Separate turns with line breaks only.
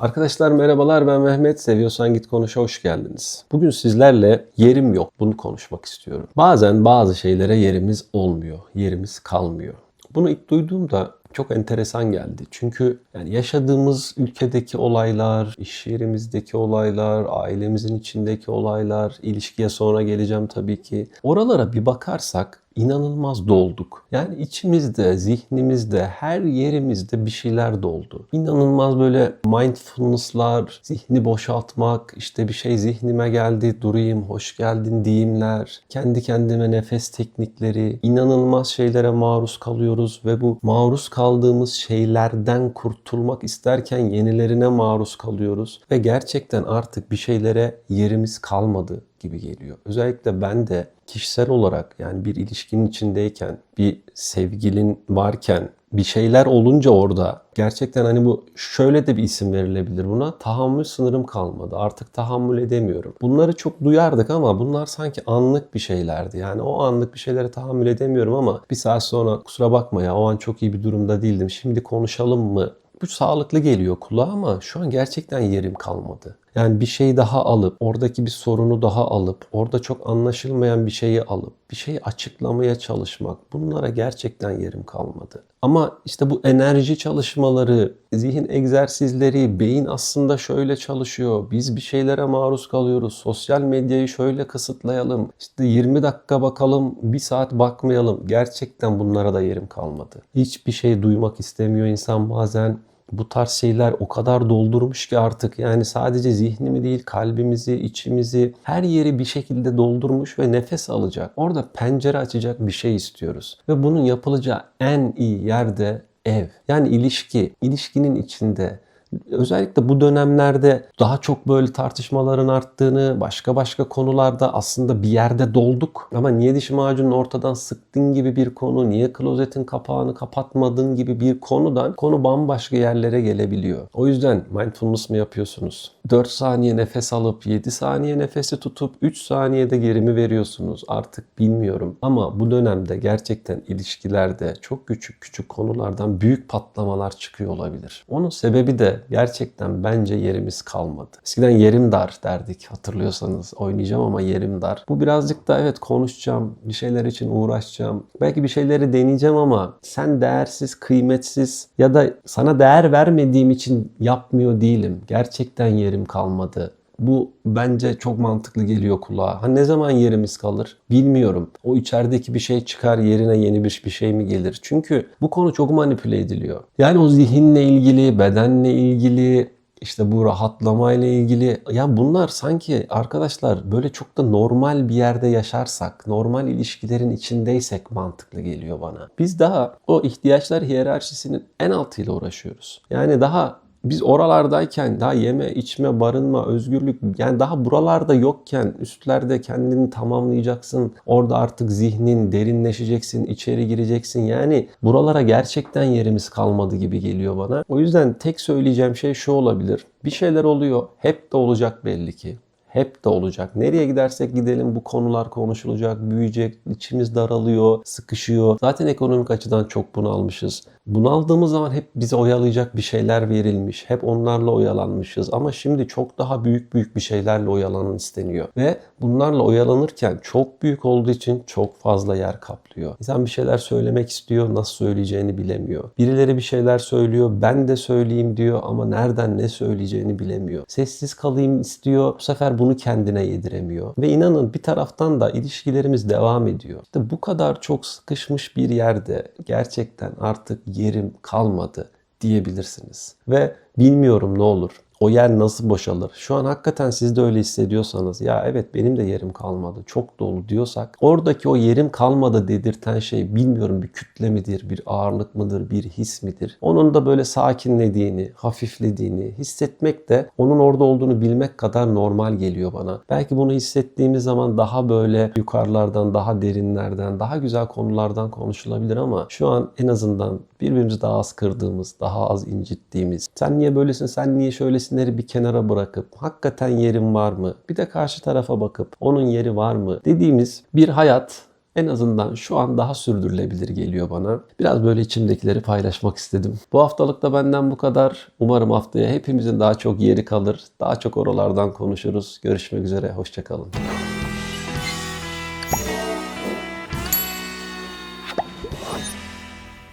Arkadaşlar merhabalar ben Mehmet. Seviyorsan git konuşa hoş geldiniz. Bugün sizlerle yerim yok bunu konuşmak istiyorum. Bazen bazı şeylere yerimiz olmuyor, yerimiz kalmıyor. Bunu ilk duyduğumda çok enteresan geldi. Çünkü yani yaşadığımız ülkedeki olaylar, iş yerimizdeki olaylar, ailemizin içindeki olaylar, ilişkiye sonra geleceğim tabii ki. Oralara bir bakarsak inanılmaz dolduk. Yani içimizde, zihnimizde, her yerimizde bir şeyler doldu. İnanılmaz böyle mindfulness'lar, zihni boşaltmak, işte bir şey zihnime geldi, durayım, hoş geldin diyeyimler, kendi kendime nefes teknikleri, inanılmaz şeylere maruz kalıyoruz ve bu maruz kaldığımız şeylerden kurtulmak isterken yenilerine maruz kalıyoruz ve gerçekten artık bir şeylere yerimiz kalmadı gibi geliyor. Özellikle ben de kişisel olarak yani bir ilişkinin içindeyken, bir sevgilin varken bir şeyler olunca orada gerçekten hani bu şöyle de bir isim verilebilir buna. Tahammül sınırım kalmadı. Artık tahammül edemiyorum. Bunları çok duyardık ama bunlar sanki anlık bir şeylerdi. Yani o anlık bir şeylere tahammül edemiyorum ama bir saat sonra kusura bakma ya o an çok iyi bir durumda değildim. Şimdi konuşalım mı? Bu sağlıklı geliyor kulağa ama şu an gerçekten yerim kalmadı. Yani bir şey daha alıp, oradaki bir sorunu daha alıp, orada çok anlaşılmayan bir şeyi alıp, bir şeyi açıklamaya çalışmak. Bunlara gerçekten yerim kalmadı. Ama işte bu enerji çalışmaları, zihin egzersizleri, beyin aslında şöyle çalışıyor. Biz bir şeylere maruz kalıyoruz. Sosyal medyayı şöyle kısıtlayalım. İşte 20 dakika bakalım, bir saat bakmayalım. Gerçekten bunlara da yerim kalmadı. Hiçbir şey duymak istemiyor insan bazen bu tarz şeyler o kadar doldurmuş ki artık yani sadece zihnimi değil kalbimizi, içimizi, her yeri bir şekilde doldurmuş ve nefes alacak. Orada pencere açacak bir şey istiyoruz. Ve bunun yapılacağı en iyi yerde ev. Yani ilişki, ilişkinin içinde Özellikle bu dönemlerde daha çok böyle tartışmaların arttığını, başka başka konularda aslında bir yerde dolduk. Ama niye diş macununu ortadan sıktın gibi bir konu, niye klozetin kapağını kapatmadın gibi bir konudan konu bambaşka yerlere gelebiliyor. O yüzden mindfulness mı yapıyorsunuz? 4 saniye nefes alıp 7 saniye nefesi tutup 3 saniyede geri mi veriyorsunuz? Artık bilmiyorum. Ama bu dönemde gerçekten ilişkilerde çok küçük küçük konulardan büyük patlamalar çıkıyor olabilir. Onun sebebi de gerçekten bence yerimiz kalmadı. Eskiden yerim dar derdik hatırlıyorsanız oynayacağım ama yerim dar. Bu birazcık da evet konuşacağım, bir şeyler için uğraşacağım. Belki bir şeyleri deneyeceğim ama sen değersiz, kıymetsiz ya da sana değer vermediğim için yapmıyor değilim. Gerçekten yerim kalmadı. Bu bence çok mantıklı geliyor kulağa. Ha ne zaman yerimiz kalır bilmiyorum. O içerideki bir şey çıkar yerine yeni bir bir şey mi gelir? Çünkü bu konu çok manipüle ediliyor. Yani o zihinle ilgili, bedenle ilgili, işte bu rahatlamayla ilgili ya bunlar sanki arkadaşlar böyle çok da normal bir yerde yaşarsak, normal ilişkilerin içindeysek mantıklı geliyor bana. Biz daha o ihtiyaçlar hiyerarşisinin en altıyla uğraşıyoruz. Yani daha biz oralardayken daha yeme, içme, barınma, özgürlük yani daha buralarda yokken üstlerde kendini tamamlayacaksın. Orada artık zihnin derinleşeceksin, içeri gireceksin. Yani buralara gerçekten yerimiz kalmadı gibi geliyor bana. O yüzden tek söyleyeceğim şey şu olabilir. Bir şeyler oluyor. Hep de olacak belli ki hep de olacak. Nereye gidersek gidelim bu konular konuşulacak, büyüyecek, içimiz daralıyor, sıkışıyor. Zaten ekonomik açıdan çok bunalmışız. Bunaldığımız zaman hep bize oyalayacak bir şeyler verilmiş. Hep onlarla oyalanmışız. Ama şimdi çok daha büyük büyük bir şeylerle oyalanın isteniyor. Ve bunlarla oyalanırken çok büyük olduğu için çok fazla yer kaplıyor. İnsan bir şeyler söylemek istiyor, nasıl söyleyeceğini bilemiyor. Birileri bir şeyler söylüyor, ben de söyleyeyim diyor ama nereden ne söyleyeceğini bilemiyor. Sessiz kalayım istiyor, bu sefer bunu kendine yediremiyor. Ve inanın bir taraftan da ilişkilerimiz devam ediyor. İşte bu kadar çok sıkışmış bir yerde gerçekten artık yerim kalmadı diyebilirsiniz. Ve bilmiyorum ne olur o yer nasıl boşalır? Şu an hakikaten siz de öyle hissediyorsanız ya evet benim de yerim kalmadı çok dolu diyorsak oradaki o yerim kalmadı dedirten şey bilmiyorum bir kütle midir, bir ağırlık mıdır, bir his midir? Onun da böyle sakinlediğini, hafiflediğini hissetmek de onun orada olduğunu bilmek kadar normal geliyor bana. Belki bunu hissettiğimiz zaman daha böyle yukarılardan, daha derinlerden, daha güzel konulardan konuşulabilir ama şu an en azından birbirimizi daha az kırdığımız, daha az incittiğimiz, sen niye böylesin, sen niye şöylesin resimleri bir kenara bırakıp hakikaten yerim var mı? Bir de karşı tarafa bakıp onun yeri var mı? Dediğimiz bir hayat en azından şu an daha sürdürülebilir geliyor bana. Biraz böyle içimdekileri paylaşmak istedim. Bu haftalık da benden bu kadar. Umarım haftaya hepimizin daha çok yeri kalır. Daha çok oralardan konuşuruz. Görüşmek üzere. Hoşçakalın.